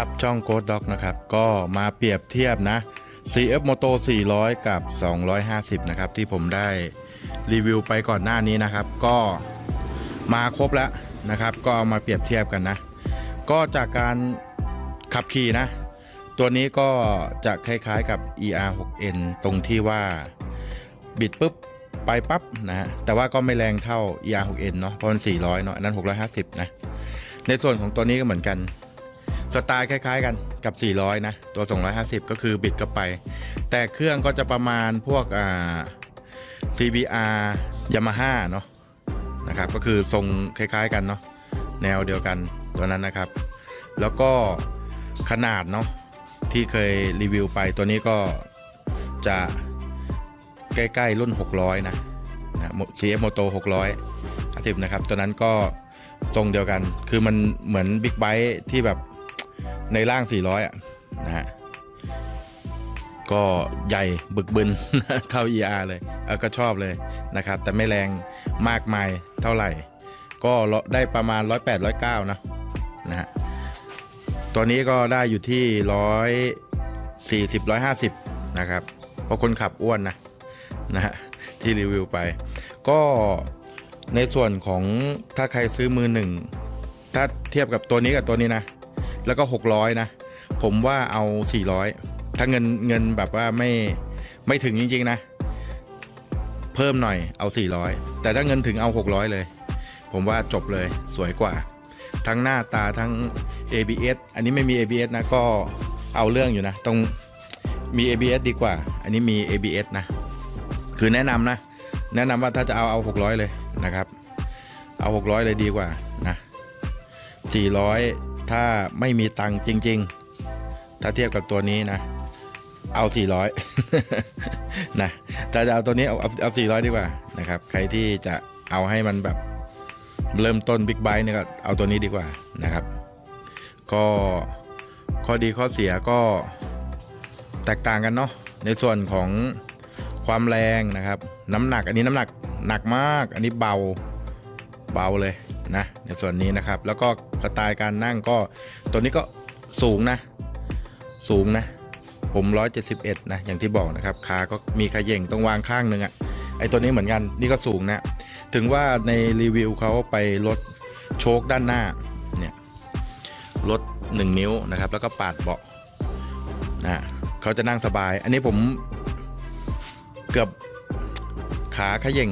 ครับช่องโกดด็อกนะครับก็มาเปรียบเทียบนะ CF Moto 400 กับ 250 นะครับ ที่ผมได้รีวิวไปก่อนหน้านี้นะครับ ก็มาครบแล้วนะครับ ก็เอามาเปรียบเทียบกันนะ ก็จากการขับขี่นะ ตัวนี้ก็จะคล้ายๆกับ ER6N ตรงที่ว่าบิดปุ๊บไปปั๊บนะฮะแต่ว่าก็ไม่แรงเท่า ER6N เนาะเพราะมัน400 เนาะอันนั้น 650 นะ ในส่วนของตัวนี้ก็เหมือนกัน สไตล์คล้ายๆกันกับ 400 นะ ตัว 250 ก็คือบิดเข้าไป แต่เครื่องก็จะประมาณพวกอ่า CBR Yamaha เนาะนะครับ ก็คือทรงคล้ายๆกันเนาะแนวเดียวกันตัวนั้นนะครับ แล้วก็ขนาดเนาะที่เคยรีวิวไปตัวนี้ก็จะใกล้ๆรุ่น 600 นะนะ CF Moto 600 10นะครับ ตัวนั้นก็ทรงเดียวกัน คือมันเหมือนบิ๊กไบค์ที่แบบ ในร่าง 400 อะนะฮะก็ใหญ่บึกบึนเท่า ER เลยเออก็ชอบเลยนะครับ แต่ไม่แรงมากมายเท่าไหร่ ก็ได้ประมาณ 108 109 นะนะฮะตัวนี้ก็ได้อยู่ที่ 140 150 นะครับ เพราะคนขับอ้วนนะนะฮะที่รีวิวไป ก็ในส่วนของถ้าใครซื้อมือหนึ่งถ้าเทียบกับตัวนี้กับตัวนี้นะ แล้วก็ 600 นะ ผมว่าเอา 400 ถ้าเงินเงินแบบว่าไม่ไม่ถึงจริง ๆ นะ เพิ่มหน่อยเอา 400 แต่ถ้าเงินถึงเอา 600 เลย ผมว่าจบเลยสวยกว่า ทั้งหน้าตาทั้ง ABS อันนี้ไม่มี ABS นะก็เอาเรื่องอยู่นะต้องมี ABS ดีกว่า อันนี้มี ABS นะ คือแนะนำนะ แนะนำว่าถ้าจะเอาเอา 600 เลยนะครับ เอา 600 เลยดีกว่านะ400 ถ้าไม่มีตังค์จริง ๆ ถ้าเทียบกับตัวนี้นะ เอา 400นะถ้าจะเอาตัวนี้เอาเอาเอา400 ดีกว่านะครับ ใครที่จะเอาให้มันแบบเริ่มต้นบิ๊กไบค์เนี่ยก็เอาตัวนี้ดีกว่านะครับ ก็ข้อดีข้อเสียก็แตกต่างกันเนาะในส่วนของความแรงนะครับ น้ำหนักอันนี้น้ำหนักหนักมาก อันนี้เบาเบาเลย นะในส่วนนี้นะครับ แล้วก็สไตล์การนั่งก็ตัวนี้ก็สูงนะ สูงนะ ผม 171 นะ อย่างที่บอกนะครับขาก็มีขย่งตรงวางข้างหนึ่งอะ่ะไอตัวนี้เหมือนกันนี่ก็สูงนะ ถึงว่าในรีวิวเขาไปลดโชคด้านหน้าเนี่ยลด 1 นิ้วนะครับ แล้วก็ปาดเบาะนะเขาจะนั่งสบาย อันนี้ผมเกือบขาขย่ง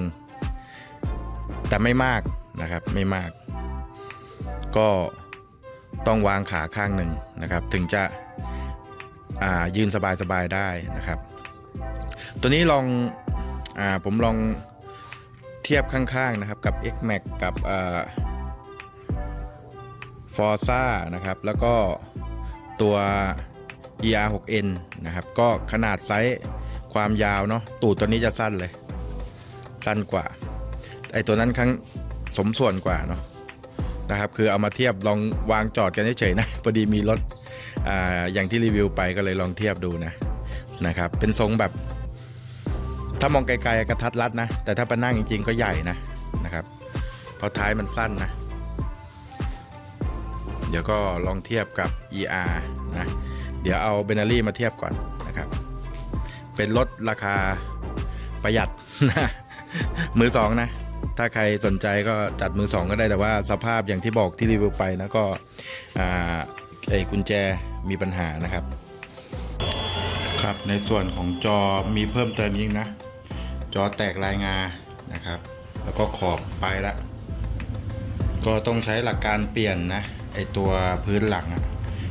แต่ไม่มาก นะครับไม่มาก ก็ต้องวางขาข้างหนึ่งนะครับ ถึงจะยืนสบายๆได้นะครับ ตัวนี้ลองอผมลองเทียบข้างๆนะครับกับ X Max กับอ่า Forza นะครับ แล้วก็ตัว ER6N นะครับ ก็ขนาดไซส์ความยาวเนาะตูดตัวนี้จะสั้นเลย สั้นกว่าไอตัวนั้นครั้ง สมส่วนกว่าเนาะนะครับคือเอามาเทียบลองวางจอดกันเฉยๆนะพอดีมีรถอ่าอย่างที่รีวิวไปก็เลยลองเทียบดูนะนะครับ เป็นทรงแบบ ถ้ามองไกลๆกระทัดรัดนะ แต่ถ้าไปนั่งจริง ๆ ก็ใหญ่นะนะครับเพราะท้ายมันสั้นนะ เดี๋ยวก็ลองเทียบกับ ER นะเดี๋ยวเอาเบนารี่มาเทียบก่อนนะครับ เป็นรถราคาประหยัดนะมือสองนะ ถ้าใครสนใจก็จัดมือสองก็ได้แต่ว่าสภาพอย่างที่บอกที่รีวิวไปนะก็ไอ้กุญแจมีปัญหานะครับ ครับในส่วนของจอมีเพิ่มเติมยิ่งนะ จอแตกลายงานะครับ แล้วก็ขอบไปละก็ต้องใช้หลักการเปลี่ยนนะไอตัวพื้นหลังอะ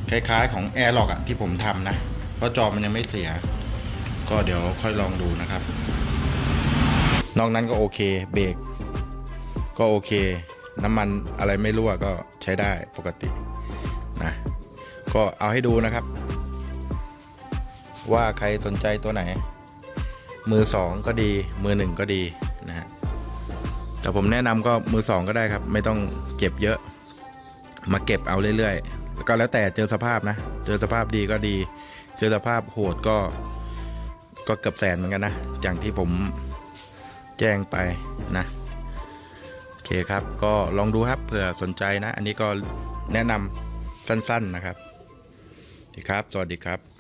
คล้ายๆของ Air l o c k อะที่ผมทำนะ เพราะจอมันยังไม่เสีย ก็เดี๋ยวค่อยลองดูนะครับ นอกนั้นก็โอเคเบรก ก็โอเค น้ำมันอะไรไม่รั่วก็ใช้ได้ปกตินะก็เอาให้ดูนะครับ ว่าใครสนใจตัวไหน มือสองก็ดี มือหนึ่งก็ดีนะฮะแต่ผมแนะนำก็มือสองก็ได้ครับ ไม่ต้องเก็บเยอะ มาเก็บเอาเรื่อยๆแล้วก็แล้วแต่เจอสภาพนะ เจอสภาพดีก็ดี เจอสภาพโหดก็ ก็เกือบแสนเหมือนกันนะ อย่างที่ผมแจ้งไปนะ เคครับ ก็ลองดูครับเผื่อสนใจนะ อันนี้ก็แนะนำสั้นๆนะครับดีครับ สวัสดีครับ